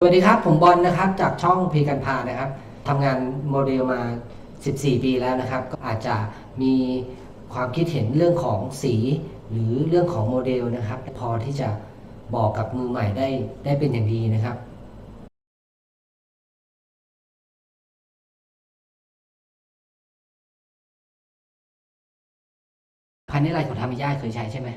สวัสดีครับ ผมบอลนะครับจากช่องพีกันพานะครับทำงานโมเดลมา 14 ปีแล้วนะครับ ก็อาจจะมีความคิดเห็นเรื่องของสีหรือเรื่องของโมเดลนะครับ พอที่จะบอกกับมือใหม่ได้ได้เป็นอย่างดีนะครับพันธุ์นี้ลายของทามิยาเคยใช้ใช่ไหม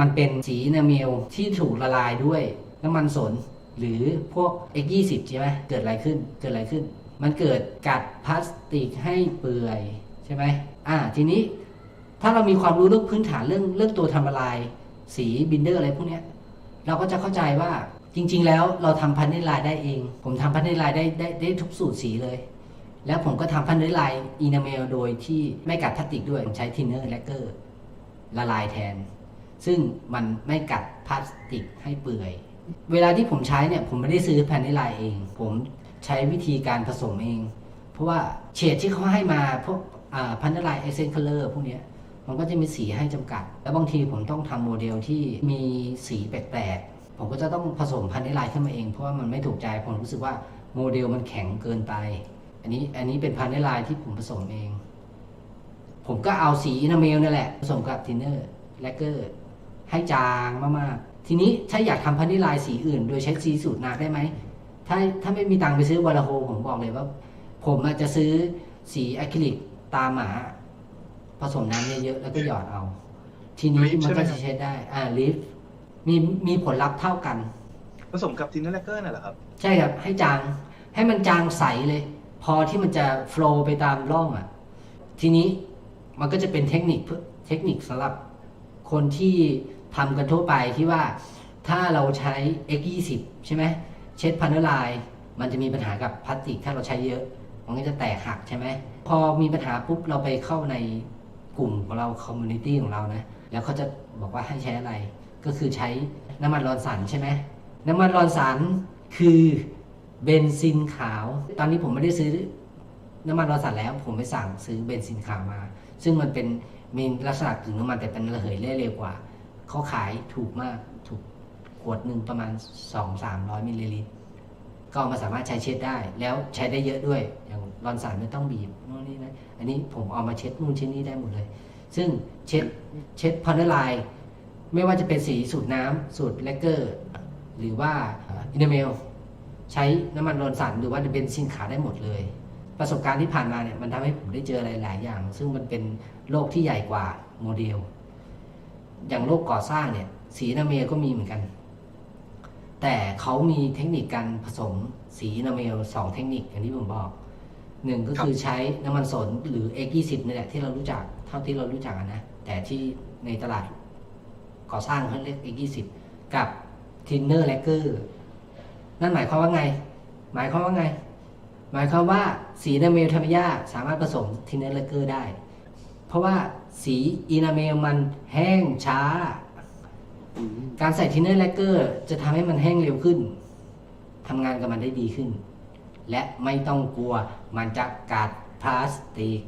มันเป็นสีนาเมลที่ถูกละลายด้วยน้ำมันสน หรือพวก X20 ใช่ไหมเกิดอะไรขึ้นเกิดอะไรขึ้น มันเกิดกัดพลาสติกให้เปื่อยใช่ไหมอ่าทีนี้ถ้าเรามีความรู้เรื่องพื้นฐานเรื่องเรื่องตัวทำละลาย สีบินเดอร์อะไรพวกนี้เราก็จะเข้าใจว่าจริง ๆ แล้วเราทำพันธุ์นิลายได้เอง ผมทำพันธุ์นิลายได้ได้ได้ทุกสูตรสีเลย แล้วผมก็ทำพันธุ์นิลายอีนาเมลโดยที่ไม่กัดพลาสติกด้วยผมใช้ทินเนอร์แลกเกอร์ละลายแทน ซึ่งมันไม่กัดพลาสติกให้เปื่อย เวลาที่ผมใช้เนี่ยผมไม่ได้ซื้อแผ่นนิลายเอง ผมใช้วิธีการผสมเอง เพราะว่าเฉดที่เขาให้มาพวกพันนิลายเอเซนคัลเลอร์พวกเนี้ยมันก็จะมีสีให้จำกัด แล้วบางทีผมต้องทำโมเดลที่มีสีแปลกๆผมก็จะต้องผสมพันนิลายขึ้นมาเอง เพราะว่ามันไม่ถูกใจผมรู้สึกว่าโมเดลมันแข็งเกินไป อันนี้อันนี้เป็นพันนิลายที่ผมผสมเอง ผมก็เอาสีอินาเมลนั่นแหละผสมกับทินเนอร์แลกเกอร์ให้จางมากๆ ทีนี้ถ้าอยากทำพันธุ์นิลายสีอื่น โดยใช้สีสูตรนาได้ไหม ถ้าถ้าไม่มีตังค์ไปซื้อวอลโฮผมบอกเลยว่า ผมอาจจะซื้อสีอะคริลิกตาหมาผสมน้ำเยอะๆแล้วก็หยอดเอา ทีนี้มันใช่ไหมก็จะใช้ได้ อ่าลิฟต์มีมีผลลัพธ์เท่ากัน ผสมกับทินเนอร์แลกเกอร์น่ะเหรอครับ ใช่ครับ ให้จางให้มันจางใสเลย พอที่มันจะโฟลว์ไปตามร่องอะ ทีนี้มันก็จะเป็นเทคนิคเพื่อเทคนิคสำหรับคนที่ ทำกันทั่วไปที่ว่าถ้าเราใช้ X20 ใช่ไหมเช็ดพันเนอร์ลน์มันจะมีปัญหากับพลาสติก ถ้าเราใช้เยอะ มันก็จะแตกหักใช่ไหมพอมีปัญหาปุ๊บเราไปเข้าในกลุ่มของเราคอมมูนิตี้ของเรานะแล้วเขาจะบอกว่าให้ใช้อะไร ก็คือใช้น้ำมันรอนสันใช่ไหมน้ำมันรอนสันคือเบนซินขาว ตอนนี้ผมไม่ได้ซื้อน้ำมันรอนสันแล้ว ผมไปสั่งซื้อเบนซินขาวมา ซึ่งมันเป็นมีลักษณะกึ่งน้ำมันแต่เป็นระเหยเร็วกว่า เขาขายถูกมากถูกขวดหนึ่งประมาณ 2 3 0 0มิลลิลิตรก็เอามาสามารถใช้เช็ดได้ แล้วใช้ได้เยอะด้วยอย่างรอนสันไม่ต้องบีบนู่นนี่นะอันนี้ผมเอามาเช็ดนู่นเช็ดนี่ได้หมดเลย ซึ่งเช็ดเช็ดพอนเนอร์ไลน์ไม่ว่าจะเป็นสีสูตรน้ำสูตรเลกเกอร์ หรือว่าอินเมลใช้น้ำมันรอนสันหรือว่าเบนซินขาวได้หมดเลย ประสบการณ์ที่ผ่านมาเนี่ยมันทำให้ผมได้เจออะไรหลายอย่าง ซึ่งมันเป็นโลกที่ใหญ่กว่าโมเดล อย่างโลกก่อสร้างเนี่ยสีนาเมลก็มีเหมือนกัน แต่เขามีเทคนิคการผสมสีนาเมลสองเทคนิคอย่างที่ผมบอกหนึ่งก็คือใช้น้ำมันสนหรือ X20 นี่แหละที่เรารู้จักเท่าที่เรารู้จักอะนะแต่ที่ในตลาดก่อสร้างเขาเรียก X20 กับ Thinner Lacquer นั่นหมายความว่าไง หมายความว่าไง หมายความว่าสีนาเมลธรรมยาสามารถผสมทินเนอร์เลเกอร์ได้ เพราะว่าสีอีนาเมลมันแห้งช้า การใส่ทินเนอร์เลเกอร์จะทำให้มันแห้งเร็วขึ้นทำงานกับมันได้ดีขึ้น และไม่ต้องกลัวมันจะกัดพลาสติก